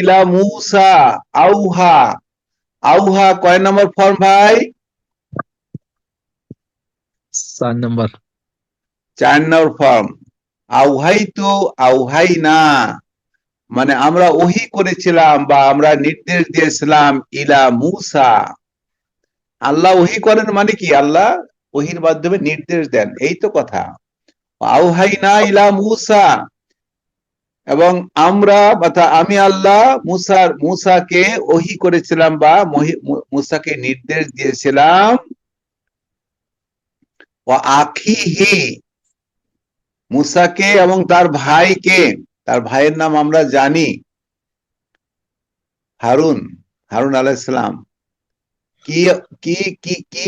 ইলা মুসা আউহা। আউহা কয় নম্বর ফর্ম ভাই? চার নাম্বার। চার নম্বর ফর্ম আউহাই তো আউহাই না মানে আমরা ওহি করেছিলাম বা আমরা নির্দেশ দিয়েছিলাম ইলা মুসা। আল্লাহ ওহি করেন মানে কি? আল্লাহ ওহির মাধ্যমে নির্দেশ দেন। এই তো কথা। আউহাই না ইলা মুসা। এবং আমরা অর্থাৎ আমি আল্লাহ মুসার, মুসাকে ওহি করেছিলাম বা মুসাকে নির্দেশ দিয়েছিলাম। আখিহি, মুসাকে এবং তার ভাইকে, তার ভাইয়ের নাম আমরা জানি। হারুন হারুন আলাইসালাম কি কি কি কি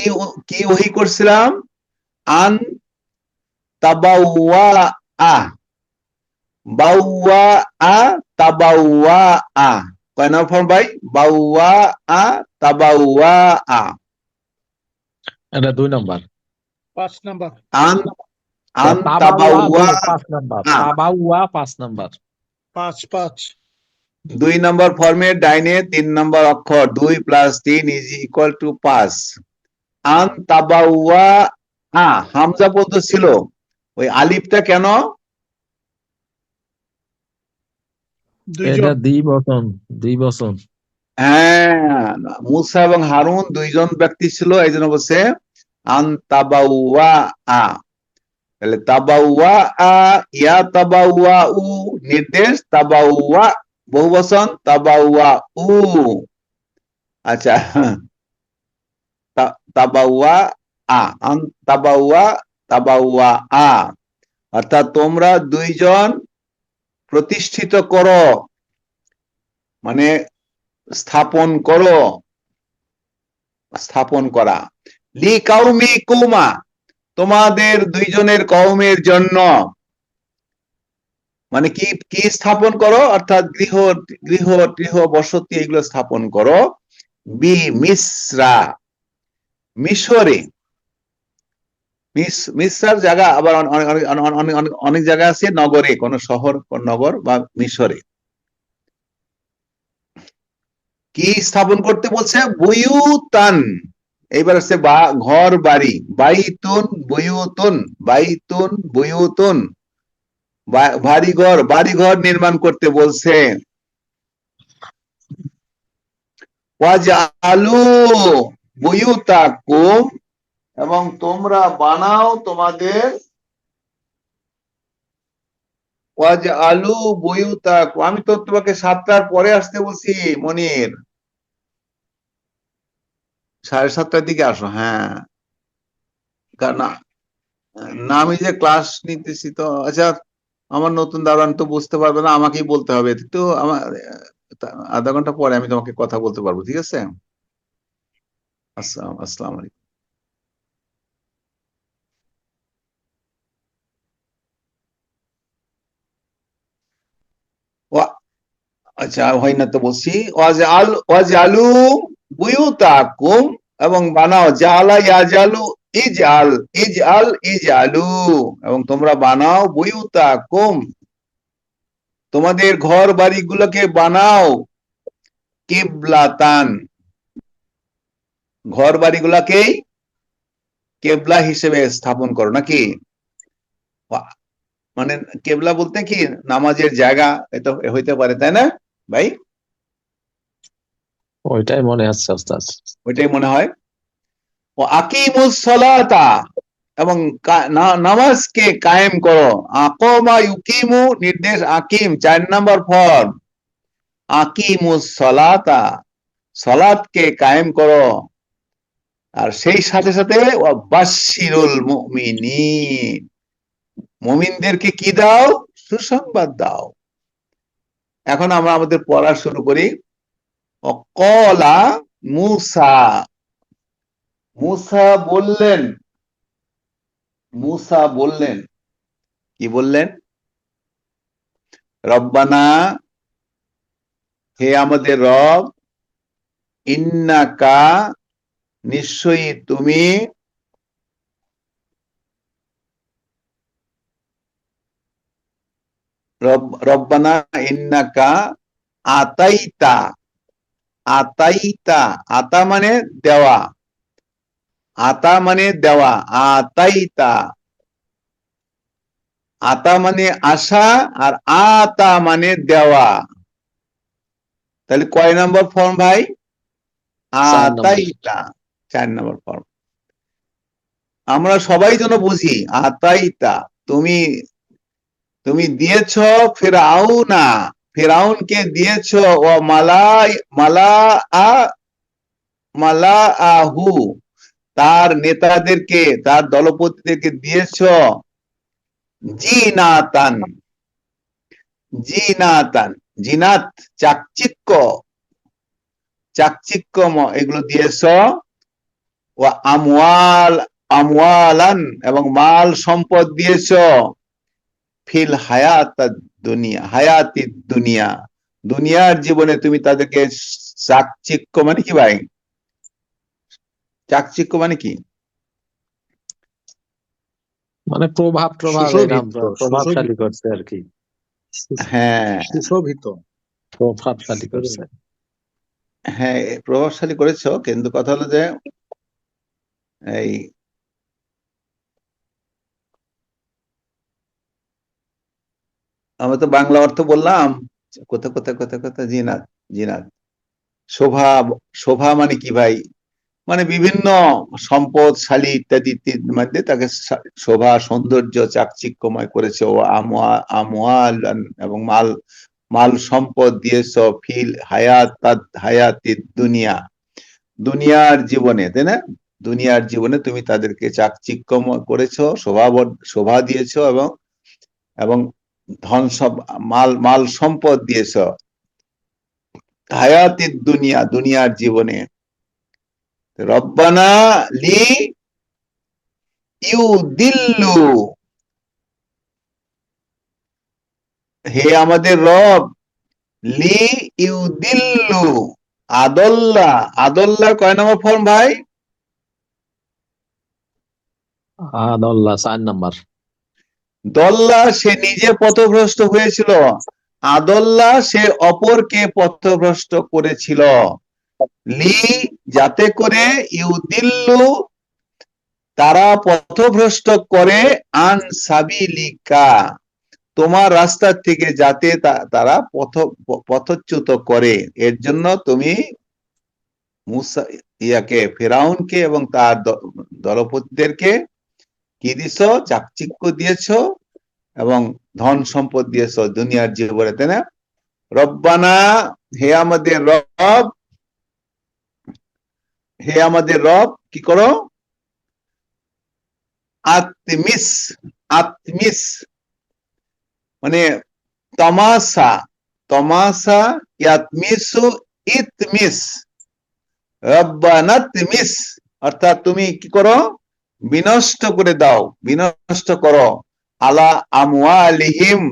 কি ওহি করছিলাম? আন তাবাওয়া আ বাউয়া আ তাবাউয়া আ কয় নম্বর ফর্ম ভাই বাউয়া আ তাবাউয়া আ এটা দুই নাম্বার পাঁচ নাম্বার আন আন তাবাউয়া তাবাউয়া পাঁচ নাম্বার। তাবাউয়া পাঁচ নাম্বার পাঁচ পাঁচ দুই নম্বর ফর্মের ডাইনে তিন নম্বর অক্ষর দুই প্লাস তিন ইজ ইকুয়াল টু পাঁচ আন তাবাউয়া আ হামজা পর্যন্ত ছিল। ওই আলিফটা কেন দুইজন এটা দ্বি বচন দুই বচন। হ্যাঁ মুসা এবং হারুন দুইজন ব্যক্তি ছিল এই জন্য বলছে আন তাবাউয়া আ। তাহলে তাবাউয়া আ ইয়া তাবাউয়া উ নির্দেশ তাবাউয়া বহু বচন তাবাউয়া উ। আচ্ছা তাবাউয়া আ আন তাবাউয়া তাবাউয়া আ। অর্থাৎ তোমরা দুইজন প্রতিষ্ঠিত করো। মানে স্থাপন করো। স্থাপন করা। লি কাউমি কুমা, তোমাদের দুইজনের কওমের জন্য। মানে কি কি স্থাপন করো? অর্থাৎ গৃহ গৃহ গৃহ বসতি এগুলো স্থাপন করো। বি মিশ্রা, মিশরে। জায়গা আবার অনেক জায়গা আছে, নগরে, কোন শহর নগর বা মিশরে। কি স্থাপন করতে বলছে? বুয়ুতান। এইবার হচ্ছে বা, ঘর, বাড়ি। বাইতুন, বুয়ুতুন বাইতুন, বুয়ুতুন। বাড়ি ঘর বাড়ি ঘর নির্মাণ করতে বলছে। ওয়াজআলু বুয়ুতাকুম এবং তোমরা বানাও তোমাদের ওয়াজআলু বুয়ুতাকুম আমি তো তোমাকে সাতটার পরে আসতে বলছি, মনির। সাড়ে সাতটার দিকে আসো হ্যাঁ। কারণ না আমি যে ক্লাস নিতেছি তো আচ্ছা আমার নতুন দারোয়ান তো বুঝতে পারবে না, আমাকেই বলতে হবে। তো আমার আধা ঘণ্টা পরে আমি তোমাকে কথা বলতে পারব, ঠিক আছে? আসসালাম আসসালাম আলাইকুম ওয়া- আচ্ছা হয় না তো বলছি ওয়াজআল ওয়াজআলু বুয়ুতাকুম এবং বানাও, জালা ইয়াজালু ইজআল ইজআল ইজআলু এবং তোমরা বানাও বুয়ুতাকুম। তোমাদের ঘর বাড়িগুলোকে বানাও কিবলাতান। ঘর বাড়িগুলাকেই কেবলা হিসেবে স্থাপন করো, নাকি? মানে কেবলা বলতে কি? নামাজের জায়গা, এটা হইতে পারে, তাই না? ভাই? ওইটাই মনে আছে ওস্তাদ ওইটাই মনে হয়? ও আকিমুস সালাতা এবং নামাজকে কায়েম করো। আকমা ইউকিমু নির্দেশ আকিম চার নম্বর ফর্ম। আকিমুস সালাতা সালাতকে কায়েম করো। আর সেই সাথে সাথে বাশিরুল মুমিনিন। মুমিনদেরকে কি দাও? সুসংবাদ দাও। এখন আমরা আমাদের পড়া শুরু করি। কলা মুসা। মুসা বললেন। মুসা বললেন। কি বললেন? রব্বানা, হে আমাদের রব, ইন্নাকা, নিশ্চয়ই তুমি রব্বানা ইন্নাকা আতাইতা। আতাইতা। আতা মানে দেওয়া। আতা মানে দেওয়া। আতাইতা। আতা মানে আশা আর আতা মানে দেওয়া। তাহলে কয় নম্বর ফর্ম ভাই। আতাইতা। চার নম্বর ফর্ম। আমরা সবাই যেন বুঝি আতাইতা। তুমি তুমি দিয়েছ ফেরাও না ফেরাউনকে দিয়েছ, ও মালাই মালা আ মালা আহু তার নেতাদেরকে, তার দলপতিদেরকে দিয়েছ জিনাতান জিনাতান, জিনাত, চাকচিক্য চাকচিক্যম এগুলো দিয়েছ, ও আমওয়াল, আমওয়ালান এবং মাল সম্পদ দিয়েছ। ফিল হায়াত দুনিয়া হায়াতি দুনিয়া। দুনিয়ার জীবনে তুমি তাদেরকে চাকচিক্য মানে কি ভাই? চাকচিক্য মানে কি? মানে প্রভাব প্রভাব প্রভাবশালী। করছে আর কি। হ্যাঁ। সুশোভিত। প্রভাবশালী করছে। হ্যাঁ প্রভাবশালী করেছ কিন্তু কথা হলো যে এই আমরা তো বাংলা অর্থ বললাম। কোথা কোথায় কোথায় কোথায়? জিনাত জিনাত। শোভা শোভা মানে কি ভাই? মানে বিভিন্ন সম্পদশালী ইত্যাদি ইত্যাদির মধ্যে তাকে শোভা, সৌন্দর্য, চাকচিক্যময় করেছে। ও আমোয়া, আমোয়াল এবং মাল মাল সম্পদ দিয়েছ, ফিল, হায়াত হায়াতি দুনিয়া। দুনিয়ার জীবনে, তাই না? দুনিয়ার জীবনে তুমি তাদেরকে চাকচিক্যময় করেছ, শোভা শোভা দিয়েছ এবং এবং ধন সব মাল মাল সম্পদ দিয়েছ। হায়াতি দুনিয়া, দুনিয়ার জীবনে। রব্বানা লি ইউ দিল্লু হে আমাদের রব, লি ইউ দিল্লু আদল্লা আদল্লা কয় নম্বর ফর্ম ভাই? আদল্লাহ চার নাম্বার। দল্লা সে নিজে পথভ্রষ্ট হয়েছিল, আদল্লা সে অপরকে পথভ্রষ্ট করেছিল। লি যাতে করে ইউদিল্লু তারা পথভ্রষ্ট করে, আন সাবিলিকা, তোমার রাস্তা থেকে যাতে তারা পথ, পথচ্যুত করে। এর জন্য তুমি মুসা, ইয়াকে, ফেরাউনকে এবং তার দলপতিদেরকে কি দিছ চাকচিক্য দিয়েছ এবং ধন সম্পদ দিয়েছ দুনিয়ার জীবনে, তাই না? রব্বানা, হে আমাদের রব, হে আমাদের রব, কি করো? আত্মিস আত্মিস মানে তমাসা তমাসা ইয়াতমিসু ইতমিস, রব্বানাতমিস, অর্থাৎ তুমি কি করো? বিনষ্ট করে দাও বিনষ্ট করো। আলা আমওয়ালিহিম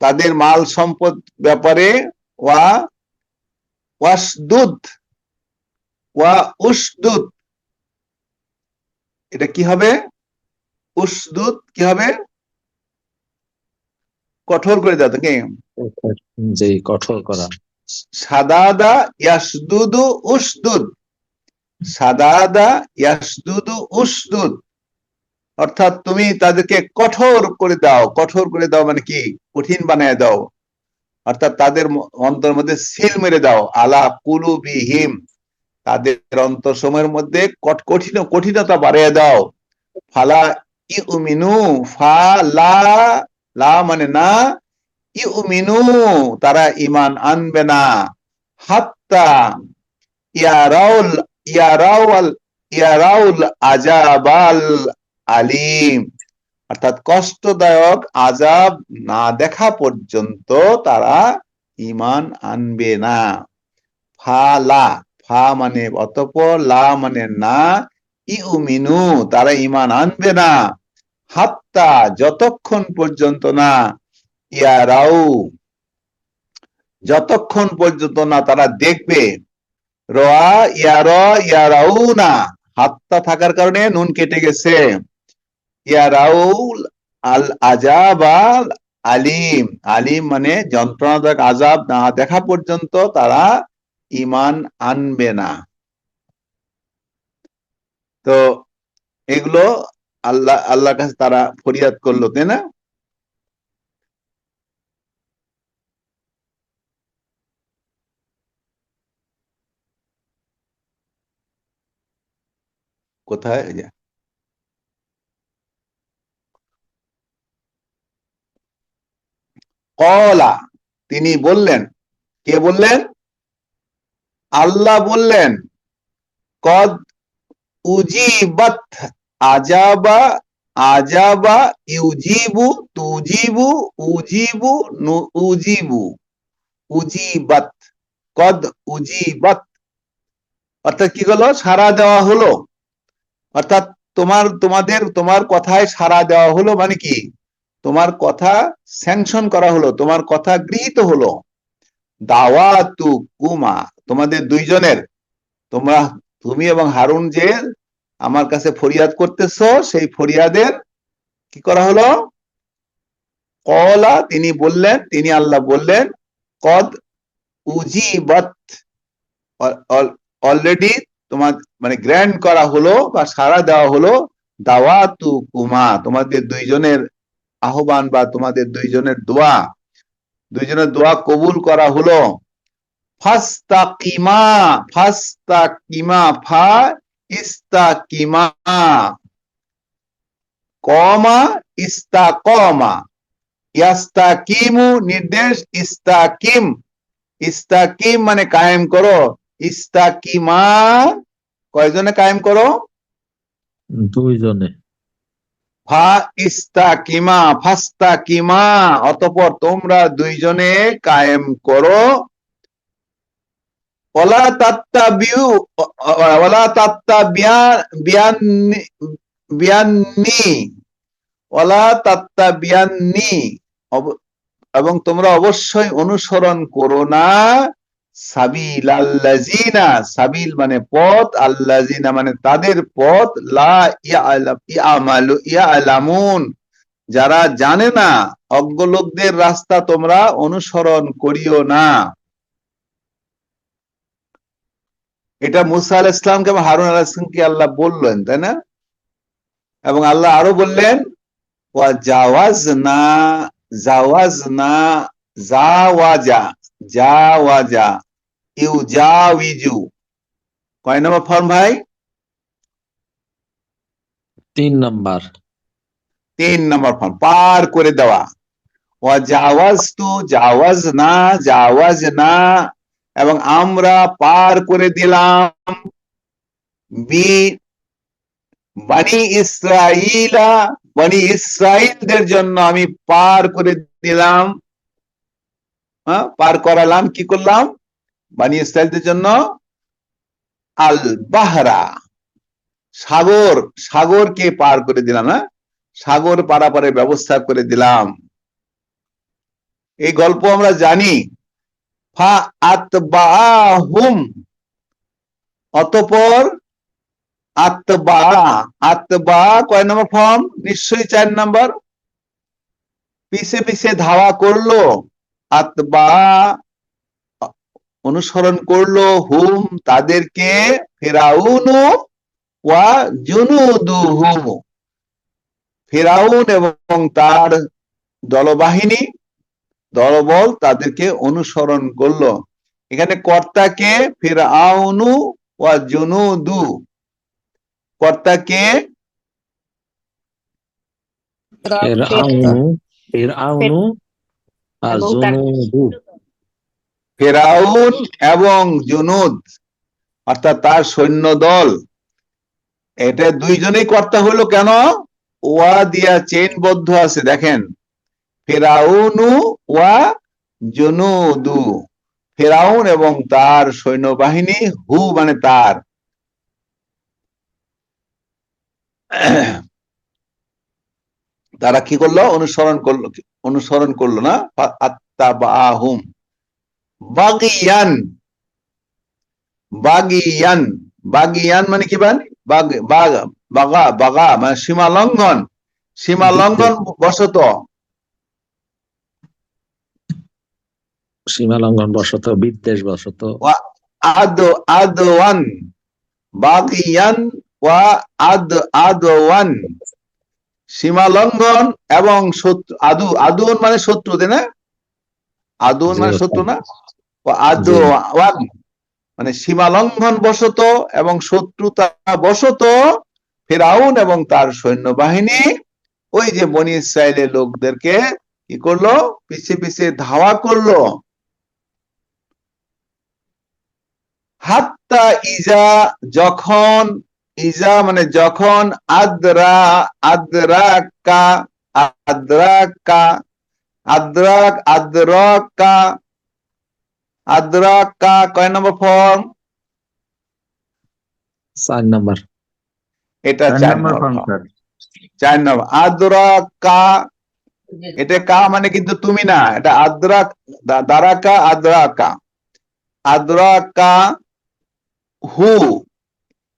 তাদের মাল সম্পদ ব্যাপারে ওয়া ওয়াসদুদ ওয়া উসদুদ। এটা কি হবে? উসদুদ কি হবে? কঠোর করে দাও তোকে। কঠোর করা। সাদাদা ইয়াসদুদু উসদুদ। সাদাদা ইয়াসদুদু উসদুদ। অর্থাৎ তুমি তাদেরকে কঠোর করে দাও। কঠোর করে দাও মানে কি? কঠিন বানায় দাও। অর্থাৎ তাদের অন্তরের মধ্যে সিল মেরে দাও। আলা কুলুবিহিম। তাদের অন্তর সময়ের মধ্যে কঠিন কঠিনতা বাড়িয়ে দাও। ফালা ইউমিনু ফা লা লা মানে না, ইউমিনু, তারা ইমান আনবে না। হাত্তা ইয়ারাউল ইয়ারাউল ইয়ারাউল আজাবাল আলিম। অর্থাৎ কষ্টদায়ক আজাব না দেখা পর্যন্ত তারা ইমান আনবে না। ফা, লা, ফা মানে অতপর, লা মানে না, ইউমিনু, তারা ইমান আনবে না। হাত্তা, যতক্ষণ পর্যন্ত না, ইয়ারাউ, যতক্ষণ পর্যন্ত না তারা দেখবে ইয়ার হাত্তা থাকার কারণে নুন কেটে গেছে। ইয়ারাউল আল আজাবাল আলিম। আলিম মানে যন্ত্রণাদায়ক আজাব। না, দেখা পর্যন্ত তারা ইমান আনবে না। তো এগুলো আল্লাহ, আল্লাহর কাছে তারা ফরিয়াদ করল, তাই না? কোথায়? কলা, তিনি বললেন, কে বললেন? আল্লাহ বললেন, কদ উজিবাত আজাবা আজাবা ইউজিবু তুজিবু উজিবু নু- উজিবু, উজিবাত, কদ উজিবাত। অর্থাৎ কি হলো সারা দেওয়া হলো। অর্থাৎ তোমার, তোমাদের, তোমার কথায় সারা দেওয়া হলো মানে কি? তোমার কথা স্যাংশন করা হলো, তোমার কথা গৃহীত হলো। দাওয়াতু কুমা, তোমাদের দুইজনের, তোমরা তুমি এবং হারুন যে আমার কাছে ফরিয়াদ করতেছো, সেই ফরিয়াদের কি করা হলো? কলা, তিনি বললেন, তিনি আল্লাহ বললেন, কদ উজিবত অলরেডি তোমার মানে গ্র্যান্ড করা হলো বা সাড়া দেওয়া হলো, দাওয়াতু কুমা, তোমাদের দুইজনের আহ্বান বা তোমাদের দুইজনের দোয়া দুইজনের দোয়া কবুল করা হলো। ফাস্তাকিমা ফাস্তাকিমা, ফা ইস্তাকিমা, কমা ইস্তাকমা, ইয়াস্তাকিমু, নির্দেশ ইস্তাকিম ইস্তাকিম মানে কায়েম করো ইস্তা ইস্তাকিমা কয়জনে কায়েম করো? দুইজনে। ফা ইস্তাকিমা ফাস্তাকিমা অতঃপর তোমরা দুইজনে কায়েম করো। ওলা তাত্তা বিউ ওলা তাত্তা বিয়ান্নি বিয়ান্নি ওলা তাত্তা বিয়ান্নি এবং তোমরা অবশ্যই অনুসরণ করো না। সাবিল আল্লাজিনা সাবিল মানে পথ আল্লাজিনা মানে তাদের পথ, লা যারা জানে না, অজ্ঞ লোকদের রাস্তা তোমরা অনুসরণ করিও না। এটা মুসা আল ইসলামকে এবং হারুন আল ইসলামকে আল্লাহ বললেন, তাই না? এবং আল্লাহ আরও বললেন, ওয়া জাওয়াজ না জাওয়াজ না জাওয়াজা জাওয়াজা। ইউ জাউইজু কয় নম্বর ফর্ম ভাই? তিন নাম্বার। তিন নম্বর ফর্ম পার করে দেওয়া। ওয়া জাওয়াজ তু জাওয়াজ না জাওয়াজ না এবং আমরা পার করে দিলাম বি বানি ইসরাইলা বানি ইসরাইলদের জন্য আমি পার করে দিলাম। হ্যাঁ পার করালাম কি করলাম? বানি ইসরাইলদের জন্য আল বাহরা সাগর, সাগরকে পার করে দিলাম না সাগর পারাপারের ব্যবস্থা করে দিলাম। এই গল্প আমরা জানি ফা আতবাহুম অতপর আতবা আতবা কয় নম্বর ফর্ম? নিশ্চয়ই চার নম্বর। পিছে পিছে ধাওয়া করল, আতবা অনুসরণ করল হুম তাদেরকে ফেরাউনু ওয়া জুনুদুহুম। ফেরাউন এবং তার দলবাহিনী দলবল তাদেরকে অনুসরণ করল। এখানে কর্তাকে ফেরাউনু ওয়া জুনুদু। কর্তাকে এর আউনু আর জুনুদু। ফেরাউন এবং জুনুদ, অর্থাৎ তার সৈন্য দল এটা দুইজনেই কর্তা হলো কেন? ওয়া দিয়া চেন বদ্ধ আছে, দেখেন। ফেরাউনু ওয়া জুনুদু। ফেরাউন এবং তার সৈন্যবাহিনী, হু মানে তার। তারা কি করল? অনুসরণ করল অনুসরণ করল না? আত্মা আত্তাবাহুম বাগিয়ান। বাগিয়ান। বাগিয়ান মানে কি বান? বাগ বাগ মানে সীমা লঙ্ঘন। সীমা লঙ্ঘন বশত। সীমা লঙ্ঘন বশত বিদ্বেষ বশত। আদ আদওয়ান। বাগিয়ান ওয়া আদ আদওয়ান। সীমা লঙ্ঘন এবং শত্রু আদু আদুন মানে শত্রু তাই না? আদুন জি, মানে। শত্রু না? আদওয়ান মানে সীমা লঙ্ঘন বশত এবং শত্রুতা বশত ফেরাউন এবং তার সৈন্যবাহিনী ওই যে বনি ইসরায়েলের লোকদেরকে কি করল? পিছে পিছে ধাওয়া করল। হাত্তা ইজা যখন ইজা মানে যখন আদ্রা আদ্রাকা আদ্রাকা আদ্রাক আদ্রাকা আদ্রাকা কয় নম্বর ফর্ম চার নাম্বার। এটা চার নম্বর চার নম্বর। আদ্রাকা এটা কা মানে কিন্তু তুমি না এটা আদ্রাক দারাকা আদ্রাকা। আদ্রাকা হু।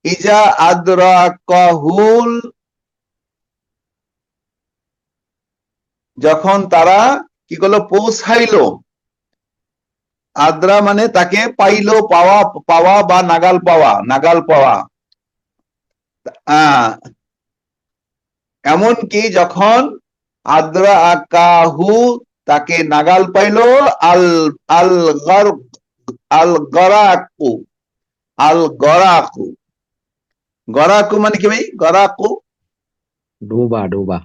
ইজা আদ্রাকা হুল যখন তারা কি করল? পৌঁছাইলো। আদ্রা মানে তাকে পাইলো পাওয়া পাওয়া বা নাগাল পাওয়া নাগাল পাওয়া। এমনকি যখন আদ্রা আকাহু তাকে নাগাল পাইলো, আল আল গর, আল গরাকু আল গরাকু। গরাকু মানে কি ভাই? গরাকু। ডোবা ডোবা।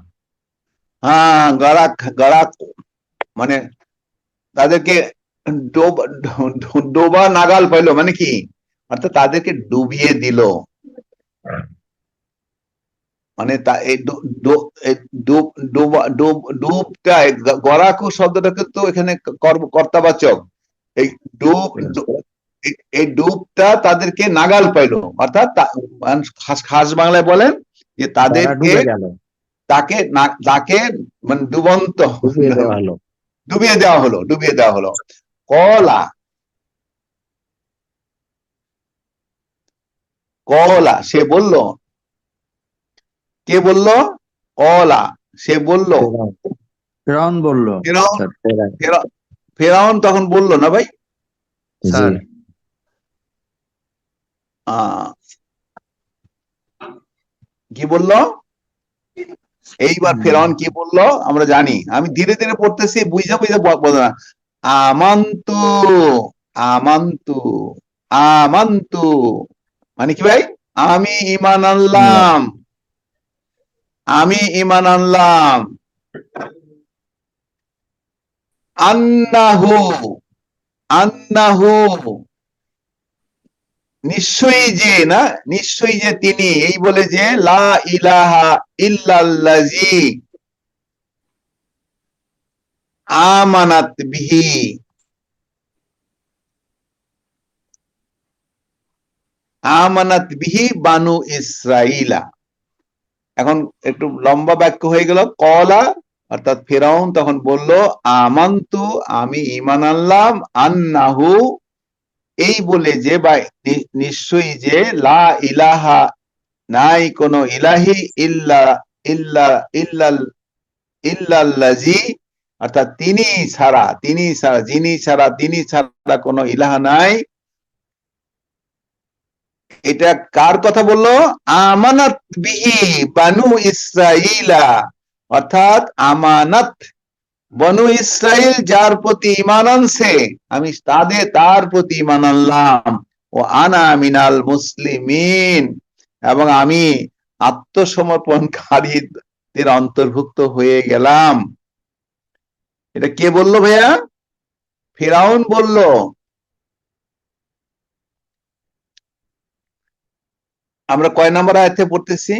হ্যাঁ গরাকু মানে তাদেরকে ডোবা নাগাল পাইলো মানে কি? অর্থাৎ তাদেরকে ডুবিয়ে দিল। মানে তা, এই ডু- ডু- ডুব- ডুবা- ডুব- ডুবটা, এই গ- গরাকু শব্দটা এখানে কর্তাবাচক। এই ডুব, এই- ডুবটা তাদেরকে নাগাল পাইলো। অর্থাৎ খাস বাংলায় বলেন যে তাদেরকে গেল। তাকে না- তাকে মানে ডুবন্ত ডুবিয়ে দেওয়া হলো। ডুবিয়ে দেওয়া হলো ডুবিয়ে দেওয়া হলো। কলা। কলা সে বলল কে বলল? কলা সে বলল। ফেরাউন, বলল। ফেরাউন। তখন বলল না ভাই? স্যার। আহ, কি বলল? এইবার ফেরাউন কি বলল? আমরা জানি। আমি ধীরে ধীরে পড়তেছি বুঝা বুঝা বলব না। আমান্তু আমান্তু আমান্তু। মানে কি ভাই? আমি ইমান আনলাম। আমি ইমান আনলাম। আন্নাহু আন্নাহু। নিশ্চয়ই যে, না? নিশ্চয়ই যে তিনি, এই বলে যে, লা ইলাহা ইল্লাল্লাজি আমানাত বিহি। আমানাত বিহি বানু ইসরাইলা। এখন একটু লম্বা বাক্য হয়ে গেল, কলা, অর্থাৎ ফেরাউন তখন বলল, আমান্তু, আমি ইমান আনলাম, আন্নাহু এই বলে যে বা নিশ্চয়ই যে, লা ইলাহা নাই, কোনো ইলাহি ইল্লা ইল্লা, ইল্লাল, ইল্লাল্লাজি, অর্থাৎ তিনি ছাড়া তিনি ছাড়া, যিনি ছাড়া, তিনি ছাড়া কোনো ইলাহা নাই। এটা কার কথা বলল? আমানত বিহি বানু ইসরাইলা অর্থাৎ আমানত বনু ইসরাইল যার প্রতি ইমান আনছে, আমি তাদের তার প্রতি ইমান আনলাম। ও আনা মিনাল মুসলিমিন, এবং আমি আত্মসমর্পণকারীদের অন্তর্ভুক্ত হয়ে গেলাম। এটা কে বলল ভাইয়া? ফেরাউন বলল, আমরা কয় নম্বর আয়তে পড়তেছি?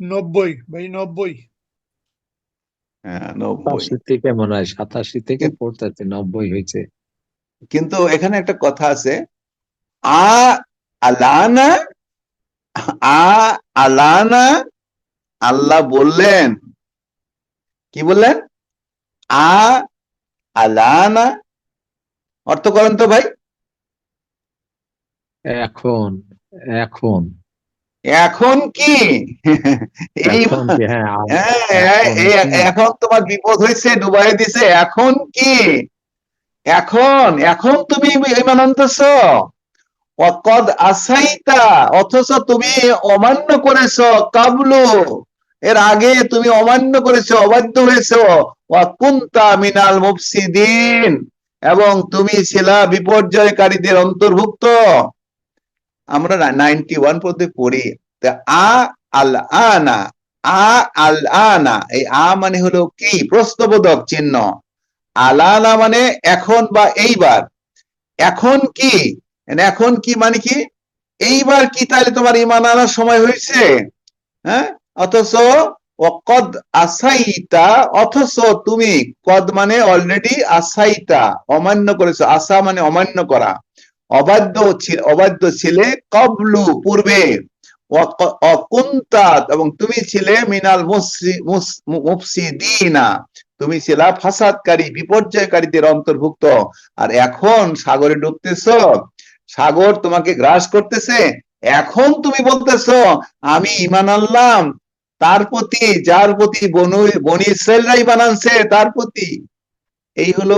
নব্বই ভাই নব্বই। হ্যাঁ নব্বই। থেকে মনে হয়? সাতাশি থেকে পড়তেছে? নব্বই হয়েছে। কিন্তু এখানে একটা কথা আছে। আ আলানা আ আলানা আল্লাহ বললেন। কি বললেন? আ আলানা। অর্থ করেন তো ভাই। এখন এখন। এখন কি? এখন হ্যাঁ হ্যাঁ, এখন তোমার বিপদ হয়েছে ডুবাই দিছে এখন কি? এখন এখন তুমি ইমান আনতেছ অকদ আসাইতা অথচ তুমি অমান্য করেছ কাবলু। এর আগে তুমি অমান্য করেছ অবাধ্য হয়েছো। ওয়াকুন্তা মিনাল মুফসিদিন। এবং তুমি ছিলা বিপর্যয়কারীদের অন্তর্ভুক্ত। আমরা নাইনটি ওয়ান পর্যন্ত পড়ি। আ আল আনা আ আল আনা এই আ মানে হলো কি? প্রশ্নবোধক চিহ্ন। আলানা মানে এখন বা এইবার। এখন কি? মানে এখন কি মানে কি? এইবার কি তাহলে তোমার ইমান আনার সময় হয়েছে হ্যাঁ? অথচ অকদ আসাইতা, অথচ তুমি কদ মানে অলরেডি আসাইতা, অমান্য করেছ। আসা মানে অমান্য করা। অবাধ্য অবাধ্য ছিলে কবলু পূর্বে। অকুন্তাত এবং তুমি ছিলে মিনাল মুফসিদিনা। তুমি ছিলা ফাসাদকারী, বিপর্যয়কারীদের অন্তর্ভুক্ত। আর এখন সাগরে ডুবতেছ, সাগর তোমাকে গ্রাস করতেছে। এখন তুমি বলতেছো, আমি ইমান আনলাম। তার প্রতি, যার প্রতি বনু, বনি ইসরায়েলরাই বানানছে তার প্রতি। এই হলো